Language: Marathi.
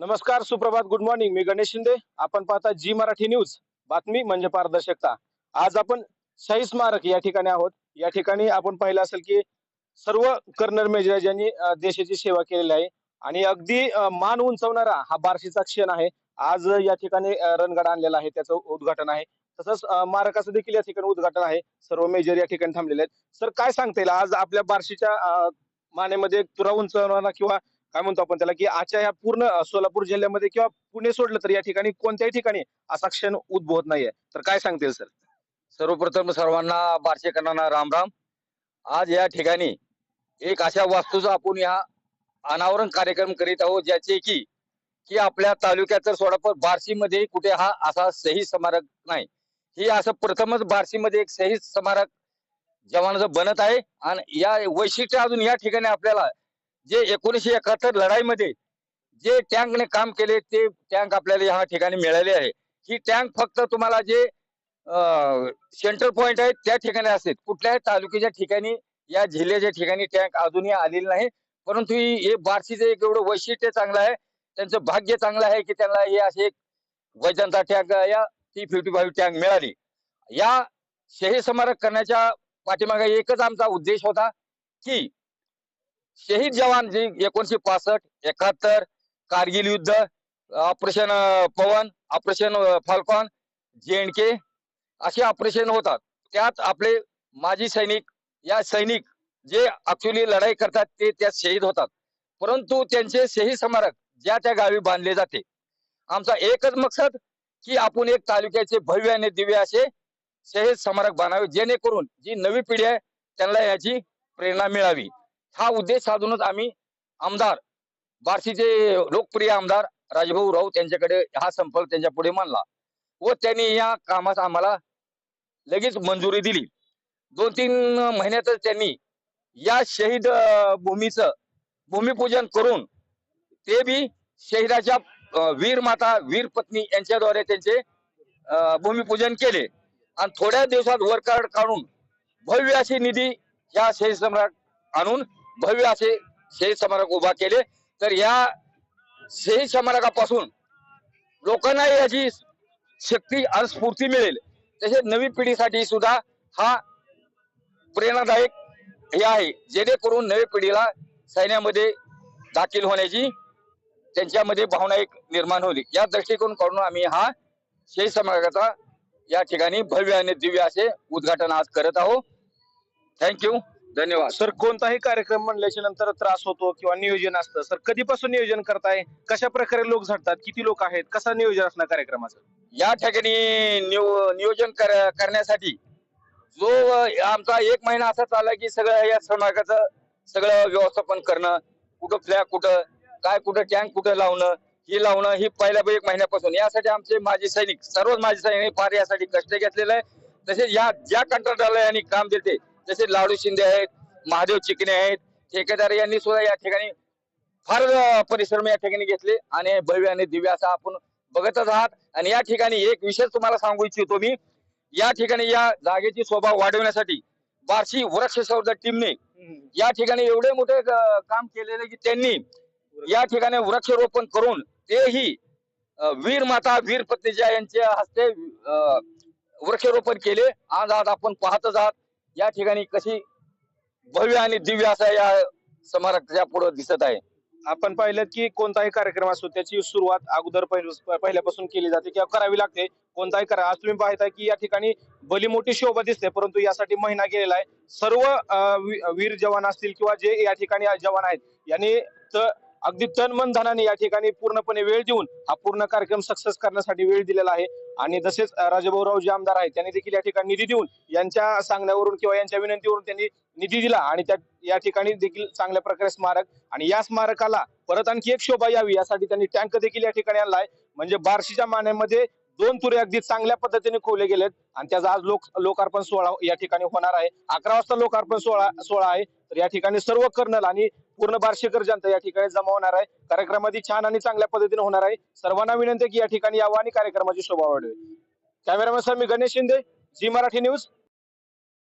नमस्कार सुप्रभात गुड मॉर्निंग मी गणेश शिंदे. आपण पाहता जी मराठी न्यूज. बातमी म्हणजे पारदर्शकता. आज आपण शाही स्मारक या ठिकाणी आहोत. या ठिकाणी आपण पाहिलं असेल की सर्व कर्नल मेजर ज्यांनी देशाची सेवा केलेली आहे. आणि अगदी मान उंचवणारा हा बार्शीचा क्षण आहे. आज या ठिकाणी रणगाड रणगाडा आणलेला आहे त्याचं उद्घाटन आहे. तसंच मारकाचं देखील या ठिकाणी उद्घाटन आहे. सर्व मेजर या ठिकाणी थांबलेले आहेत. सर काय सांगता येईल? आज आपल्या बार्शीच्या मानेमध्ये तुरा उंचवणारा किंवा काय म्हणतो आपण त्याला की आजच्या या पूर्ण सोलापूर जिल्ह्यामध्ये किंवा पुणे सोडलं तर या ठिकाणी कोणत्याही ठिकाणी असा क्षण उद्भवत नाहीये. तर काय सांगतील सर? सर्वप्रथम सर्वांना बारशेकरांना राम राम. आज या ठिकाणी एक अशा वास्तूचा आपण या अनावरण कार्यक्रम करीत आहोत ज्याचे की की आपल्या तालुक्यात तर सोडा पण बार्शीमध्ये कुठे हा असा सही स्मारक नाही. ही असं प्रथमच बार्शीमध्ये एक सही स्मारक जवानाचं बनत आहे. आणि या वैशिष्ट्य अजून या ठिकाणी आपल्याला जे एकोणीशे एकाहत्तर लढाईमध्ये जे टँकने काम केले ते टँक आपल्याला या ठिकाणी मिळाले आहे. ही टँक फक्त तुम्हाला जे सेंट्रल पॉइंट आहेत त्या ठिकाणी असते कुठल्याही तालुक्याच्या ठिकाणी या जिल्ह्याच्या ठिकाणी टँक अजूनही आलेली नाही. परंतु हे बार्शीचं एक एवढं वैशिष्ट्य चांगलं आहे त्यांचं भाग्य चांगलं आहे की त्यांना हे असे एक वैजंता टँक या ती फिफ्टी फाईव्ह टँक मिळाली. या शहीद स्मारक करण्याच्या पाठीमागे एकच आमचा उद्देश होता की शहीद जवान जे एकोणीशे पासष्ट एकाहत्तर कारगिल युद्ध ऑपरेशन पवन ऑपरेशन फाल्कॉन जे के असे ऑपरेशन होतात. त्यात आपले माजी सैनिक या सैनिक जे ऍक्च्युली लढाई करतात ते त्यात शहीद होतात. परंतु त्यांचे शहीद स्मारक ज्या त्या गावी बांधले जाते. आमचा एकच मकसद की आपण एक तालुक्याचे भव्य आणि दिव्य असे शहीद स्मारक बांधावे जेणेकरून जी नवी पिढी आहे त्यांना याची प्रेरणा मिळावी. हा उद्देश साधूनच आम्ही आमदार बार्शीचे लोकप्रिय आमदार राजभाऊ राऊत यांच्याकडे हा संपर्क त्यांच्या पुढे मानला व त्यांनी या कामास आम्हाला लगेच मंजुरी दिली. दोन तीन महिन्यातच त्यांनी या शहीद भूमीचं भूमिपूजन करून ते बी शहीदाच्या वीर माता वीर पत्नी यांच्याद्वारे त्यांचे भूमिपूजन केले. आणि थोड्या दिवसात वर्कआउट काढून भव्य असे निधी या शहीद सम्राट आणून भव्य असे शहीद स्मारक उभा केले. तर या शहीद स्मारकापासून लोकांना याची शक्ती आणि स्फूर्ती मिळेल. तसेच नवी पिढीसाठी सुद्धा हा प्रेरणादायक हे आहे जेणेकरून नवी पिढीला सैन्यामध्ये दाखल होण्याची त्यांच्यामध्ये भावना एक निर्माण होईल या दृष्टिकोन करून आम्ही हा शहीद स्मारकाचा या ठिकाणी भव्य आणि दिव्य असे उद्घाटन आज करत आहोत. थँक्यू धन्यवाद. सर कोणताही कार्यक्रम म्हणल्याच्या नंतर त्रास होतो किंवा नियोजन असतं सर कधीपासून नियोजन करताय? कशा प्रकारे लोक झटतात? किती लोक आहेत? कसा नियोजन असणार कार्यक्रमाचं? या ठिकाणी नियो- नियोजन कर- करण्यासाठी जो आमचा एक महिना असा चालला की सगळं या स्मारकाचं सगळं व्यवस्थापन करणं कुठं फ्लॅग कुठं काय कुठं टँक कुठं लावणं ही लावणं ही पहिल्या एक महिन्यापासून. यासाठी आमचे माजी सैनिक सर्वच माजी सैनिक फार यासाठी कष्ट घेतलेले आहे तसेच या ज्या कंत्राटदाराला यांनी काम देते जसे लाडू शिंदे आहेत महादेव चिकणे आहेत ठेकेदार यांनी सुद्धा या ठिकाणी फार परिश्रम या ठिकाणी घेतले आणि भव्य आणि दिव्य असं आपण बघतच आहात. आणि या ठिकाणी एक विषय तुम्हाला सांगू इच्छितो मी या ठिकाणी या जागेची शोभा वाढवण्यासाठी बार्शी वृक्ष संवर्धन टीमने या ठिकाणी एवढे मोठे काम केलेले की त्यांनी या ठिकाणी वृक्षरोपण करून तेही वीर माता वीर पत्नीजा यांच्या हस्ते वृक्षरोपण केले. आज आज आपण पाहतच आहात. या ठिकाणी कशी भव्य आणि दिव्य असा या स्मारकाच्या पुढे दिसत आहे. आपण पाहिलं की कोणताही कार्यक्रम असतो त्याची सुरुवात अगोदर पहिल- पहिल्यापासून केली जाते किंवा करावी लागते. कोणताही करा आज तुम्ही पाहताय की या ठिकाणी भली मोठी शोभा दिसते परंतु यासाठी महिना गेलेला आहे. सर्व वीर जवान असतील किंवा जे या ठिकाणी जवान आहेत यांनी अगदी तन मन धनाने या ठिकाणी पूर्णपणे वेळ देऊन हा पूर्ण कार्यक्रम सक्सेस करण्यासाठी वेळ दिलेला आहे. आणि तसेच राजभाऊराव राजाभाऊराव जे आमदार आहेत त्यांनी देखील या ठिकाणी निधी देऊन यांच्या सांगण्यावरून किंवा यांच्या विनंतीवरून त्यांनी निधी दिला आणि त्या या ठिकाणी देखील चांगल्या प्रकारे स्मारक आणि या स्मारकाला परत आणखी एक शोभा यावी यासाठी त्यांनी टँक देखील या ठिकाणी आणलाय म्हणजे बार्शीच्या मान्यामध्ये दोन तुरे अगदी चांगल्या पद्धतीने खोवले गेलेत आणि त्याचा आज लोक लोकार्पण सोहळा या ठिकाणी होणार आहे. अकरा वाजता लोकार्पण सोहळा सोहळा आहे. तर या ठिकाणी सर्व कर्नल आणि पूर्ण बार्शीकर जनता या ठिकाणी जमा होणार आहे. कार्यक्रमाची छान आणि चांगल्या पद्धतीने होणार आहे. सर्वांना विनंती की या ठिकाणी यावं आणि कार्यक्रमाची शोभा वाढवी. कॅमेरामॅन सर मी गणेश शिंदे जी मराठी न्यूज